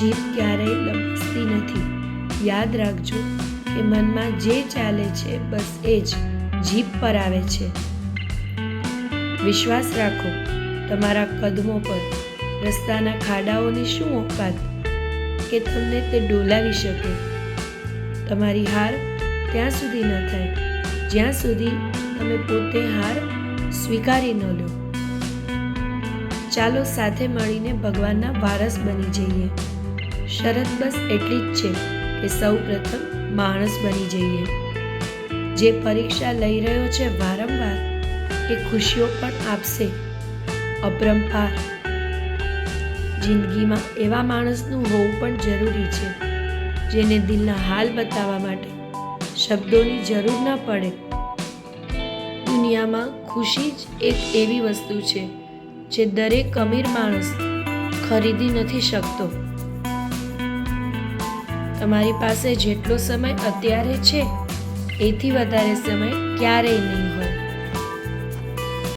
જીભ ક્યારેય લપસતી નથી. યાદ રાખજો કે મનમાં જે ચાલે છે બસ એ જ જીભ પર આવે છે. વિશ્વાસ રાખો, તમારા કદમો પર, રસ્તાના ખાડાઓની શું ઓકાત કે તમને તે ડોલાવી શકે? તમારી હાર ત્યાં સુધી ન થાય. જ્યાં સુધી તમે પોતે હાર સ્વીકારી ન લો. ચાલો સાથે મળીને ભગવાનના વારસ બની જઈએ. શરત બસ એટલી જ છે કે સૌ પ્રથમ માણસ બની જઈએ. જે પરીક્ષા લઈ રહ્યો છે વારંવાર, એ ખુશીઓ પણ આપશે. અપરંપાર જિંદગીમાં એવા માણસનું હોવું પણ જરૂરી છે, જેને દિલના હાલ બતાવવા માટે શબ્દોની જરૂર ન પડે. દુનિયામાં ખુશી જ એક એવી વસ્તુ છે, જે દરેક અમીર માણસ ખરીદી નથી શકતો. તમારી પાસે જેટલો સમય અત્યારે છે એથી વધારે સમય ક્યારેય નહીં હોય.